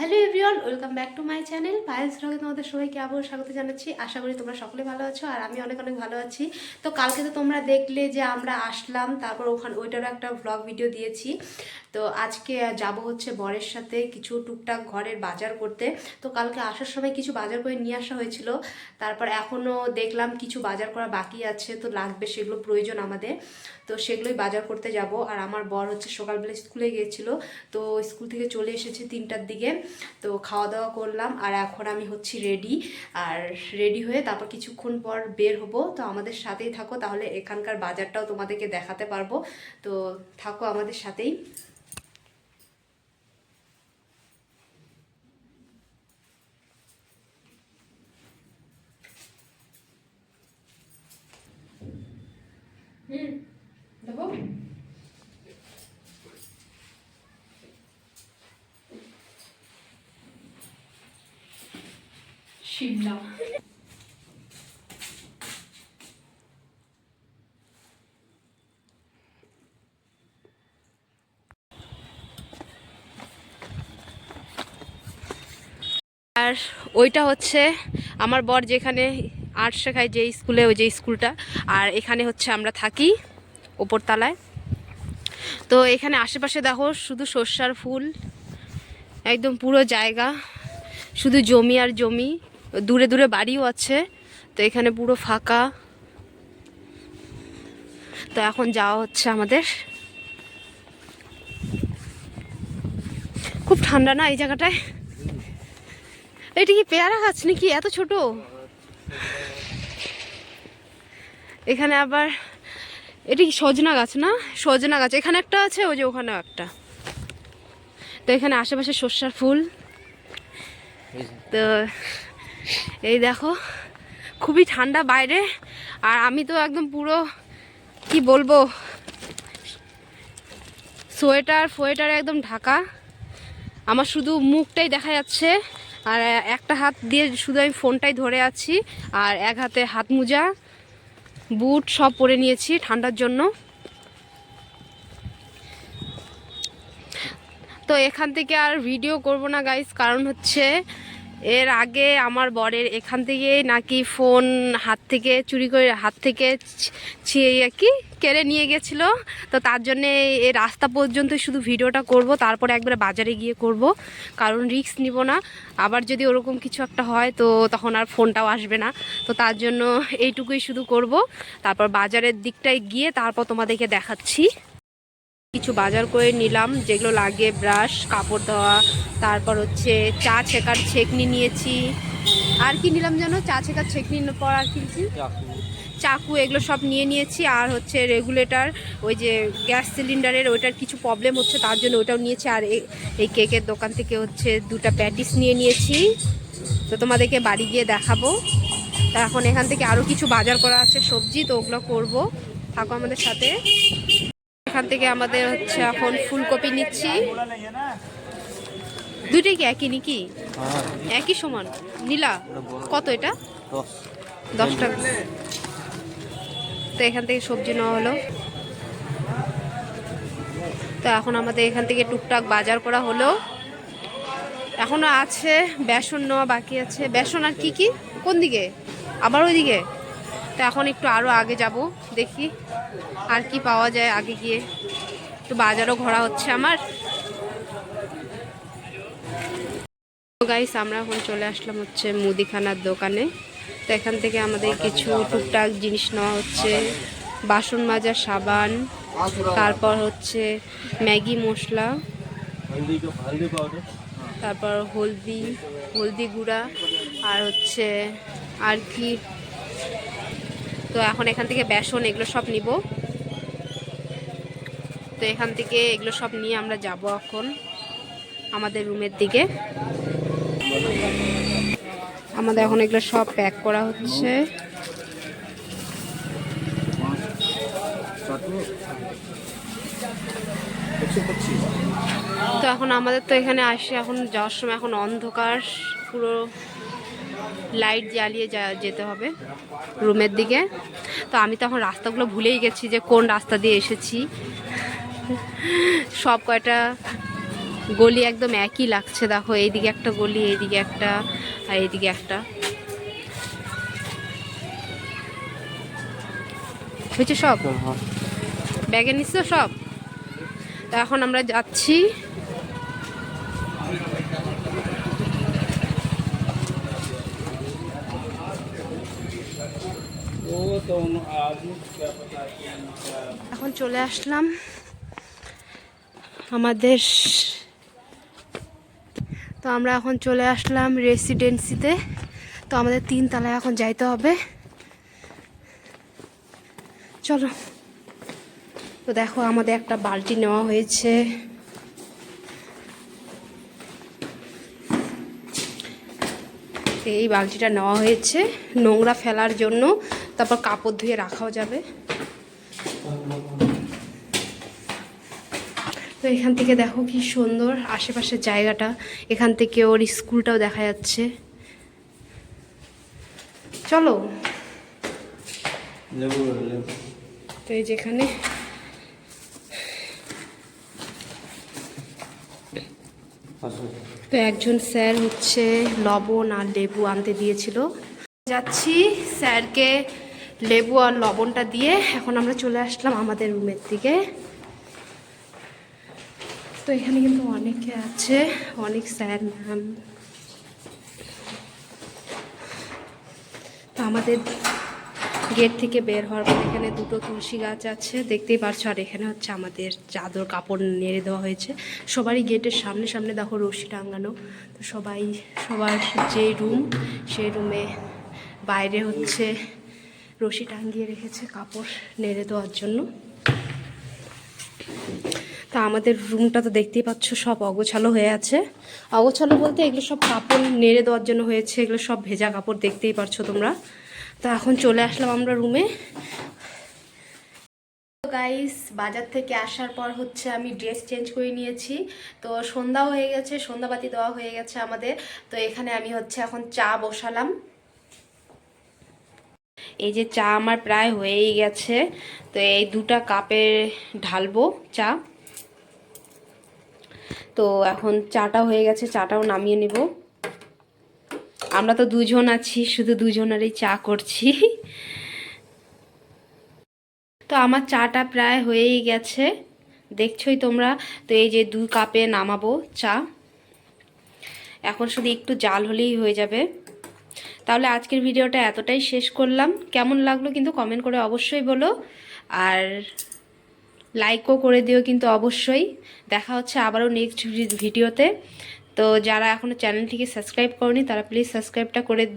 Hello everyone, welcome back to my channel Payel's ব্লগে তোমাদের সবাইকে আবার স্বাগত জানাচ্ছি। আশা করি তোমরা সকলে ভালো আছো, আর আমি অনেক অনেক ভালো আছি। তো কালকে তো তোমরা দেখলে যে আমরা আসলাম, তারপর ওখানে ওইটারও একটা ব্লগ ভিডিও দিয়েছি। তো আজকে যাব হচ্ছে বরের সাথে কিছু টুকটাক ঘরের বাজার করতে। তো কালকে আসার সময় কিছু বাজার করে নিয়ে আসা হয়েছিল। তারপর এখনও দেখলাম কিছু বাজার করা বাকি আছে, তো লাগবে সেগুলো প্রয়োজন আমাদের। তো সেগুলোই বাজার করতে যাব। আর আমার বর হচ্ছে সকালবেলা স্কুলে গিয়েছিল, তো স্কুল থেকে চলে এসেছে তিনটার দিকে। তো খাওয়া দাওয়া করলাম আর এখন আমি হচ্ছি রেডি আর রেডি হয়ে তারপর কিছুক্ষণ পর বের হব। তো আমাদের সাথেই থাকো, তাহলে এখানকার বাজারটাও তোমাদেরকে দেখাতে পারব। তো থাকো আমাদের সাথেই হুম দেখো শিমলা আর ওইটা হচ্ছে আমার বর যেখানে আর্ট শেখায় যে স্কুলে, ওই যে স্কুলটা। আর এখানে হচ্ছে আমরা থাকি ওপরতলায়। তো এখানে আশেপাশে দেখো শুধু সর্ষার ফুল, একদম পুরো জায়গা, শুধু জমি আর জমি। দূরে দূরে বাড়িও আছে। তো এখানে পুরো ফাঁকা। তো এখন যাওয়া হচ্ছে আমাদের। খুব ঠান্ডা না এই জায়গাটায়? এটা কি পেয়ারা গাছ নাকি? এত ছোট। এখানে আবার এটা কি সজনা গাছ না? সজনা গাছ। এখানে একটা আছে, ওই যে ওখানেও একটা। তো এখানে আশেপাশে সর্ষার ফুল। তো এই দেখো, খুবই ঠান্ডা বাইরে, আর আমি তো একদম পুরো, কি বলব, সোয়েটার, ফোয়েটারে একদম ঢাকা। আমার শুধু মুখটাই দেখা যাচ্ছে, আর একটা হাত দিয়ে শুধু আমি ফোনটাই ধরে আছি, আর এক হাতে হাত মোজা, বুট সব পরে নিয়েছি ঠান্ডার জন্য। তো এখান থেকে আর ভিডিও করব না গাইস কারণ হচ্ছে এর আগে আমার বরের এখান থেকে নাকি ফোন হাত থেকে চুরি করে হাত থেকে কি কেড়ে নিয়ে গেছিল। তো তার জন্যে এই রাস্তা পর্যন্ত শুধু ভিডিওটা করব, তারপরে একবারে বাজারে গিয়ে করব। কারণ রিস্ক নিব না। আবার যদি ওরকম কিছু একটা হয় তো তখন আর ফোনটাও আসবে না। তো তার জন্য এইটুকুই শুধু করব। তারপর বাজারের দিকটায় গিয়ে তারপর তোমাদেরকে দেখাচ্ছি। কিছু বাজার করে নিলাম যেগুলো লাগে ব্রাশ কাপড় ধোয়া তারপর হচ্ছে চা ছেকার ছেকনি নিয়েছি। আর কি নিলাম যেন চা ছেকার ছেকনি পর আর কিনছি চাকু। এগুলো সব নিয়ে নিয়েছি। আর হচ্ছে রেগুলেটার ওই যে গ্যাস সিলিন্ডারের ওইটার কিছু প্রবলেম হচ্ছে তার জন্য ওইটাও নিয়েছি। আর এই- এই কেকের দোকান থেকে হচ্ছে দুটা প্যাটিস নিয়ে নিয়েছি। তো তোমাদেরকে বাড়ি গিয়ে দেখাবো। তা এখন এখান থেকে আরও কিছু বাজার করা আছে সবজি তো ওগুলো করব। থাকো আমাদের সাথে। এখান থেকে আমাদের হচ্ছে এখন ফুলকপি নিচ্ছি। দুইটাই কি একই নাকি? একই সমান? নীলা? কত এটা? দশ টাকা। তো এখান থেকে সবজি নেওয়া হলো। তো এখন আমাদের এখান থেকে টুকটাক বাজার করা হলো। এখনও আছে বেসন নেওয়া বাকি আছে। বেসন আর কি কি? কোন দিকে? আবার ওইদিকে? তো এখন একটু আরও আগে যাব, দেখি আর কি পাওয়া যায় আগে গিয়ে। একটু বাজারও ঘোরা হচ্ছে আমার। গাইস আমরা এখন চলে আসলাম হচ্ছে মুদিখানার দোকানে। তো এখান থেকে আমাদের কিছু টুকটাক জিনিস নেওয়া হচ্ছে। বাসন মাজার সাবান, তারপর হচ্ছে ম্যাগি মশলা, তারপর হলদি হলদি গুঁড়া, আর হচ্ছে আর কি তো এখন এখান থেকে বেসন এগুলো সব নিব। তো এখান থেকে এগুলো সব নিয়ে আমরা যাব এখন আমাদের রুমের দিকে। আমাদের এখন এগুলো সব প্যাক করা হচ্ছে। তো এখন আমাদের তো এখানে আসে, এখন যাওয়ার সময় এখন অন্ধকার, পুরো লাইট জ্বালিয়ে যা- যেতে হবে রুমের দিকে। তো আমি তো এখন রাস্তাগুলো ভুলেই গেছি যে কোন রাস্তা দিয়ে এসেছি। সব কয়টা গলি একদম একই লাগছে দেখো এইদিকে একটা গলি এইদিকে একটা আর এইদিকে একটা। হয়েছে সব? ব্যাগে নিচ্ছ সব? তো এখন আমরা যাচ্ছি। এখন চলে আসলাম আমাদের তো আমরা এখন চলে আসলাম রেসিডেন্সিতে তো আমাদের তিন তলায় এখন যাইতে হবে। চলো। তো দেখো আমাদের একটা বালতি নেওয়া হয়েছে। এই বালতিটা নেওয়া হয়েছে নোংরা ফেলার জন্য। তারপর কাপড় ধুয়ে রাখাও যাবে। তো এখান থেকে দেখো কি সুন্দর আশেপাশের জায়গাটা। এখান থেকে ওর স্কুলটাও দেখা যাচ্ছে। চলো। তো এই যেখানে। তো একজন স্যার হচ্ছে লবণ আর লেবু আনতে দিয়েছিল। যাচ্ছি স্যারকে লেবু আর লবণটা দিয়ে এখন আমরা চলে আসলাম আমাদের রুমের দিকে। তো এখানে কিন্তু অনেকে আছে, অনেক স্যার, ম্যাম। তো আমাদের গেট থেকে বের হওয়ার পর এখানে দুটো তুলসী গাছ আছে, দেখতেই পারছ। আর এখানে হচ্ছে আমাদের চাদর কাপড় নেড়ে দেওয়া হয়েছে। সবারই গেটের সামনে সামনে দেখো রশি টাঙানো। তো সবাই, সবার যে রুম সেই রুমে বাইরে হচ্ছে রশি টাঙিয়ে রেখেছে কাপড় নেড়ে দেওয়ার জন্য। তা আমাদের রুমটা তো দেখতেই পাচ্ছ, সব অগোছালো হয়ে আছে। অগোছালো বলতে এগুলো সব কাপড় নেড়ে দেওয়ার জন্য হয়েছে, এগুলো সব ভেজা কাপড় দেখতেই পারছ তোমরা। তা এখন চলে আসলাম আমরা রুমে গাইস বাজার থেকে আসার পর হচ্ছে আমি ড্রেস চেঞ্জ করে নিয়েছি। তো সন্ধ্যাও হয়ে গেছে, সন্ধ্যাবাতি দেওয়া হয়ে গেছে আমাদের। তো এখানে আমি হচ্ছে এখন চা বসালাম। এই যে চা আমার প্রায় হয়েই গেছে, তো এই দুটা কাপে ঢালবো চা। তো এখন চাটা হয়ে গেছে, চাটাও নামিয়ে নেব। আমরা তো দুজন আছি, শুধু দুজনেরই চা করছি। তো আমার চাটা প্রায় হয়েই গেছে, দেখছোই তোমরা। তো এই যে দু কাপে নামাবো চা। এখন শুধু একটু জাল হলেই হয়ে যাবে। তাহলে আজকের ভিডিওটা এতটাই শেষ করলাম। কেমন লাগল কিন্তু কমেন্ট করে অবশ্যই বলো। আর লাইকও করে দিও কিন্তু অবশ্যই। দেখা হচ্ছে আবারও নেক্সট ভিডিওতে তো। যারা এখনও চ্যানেলটিকে সাবস্ক্রাইব করনি, তারা প্লিজ সাবস্ক্রাইবটা করে দিও।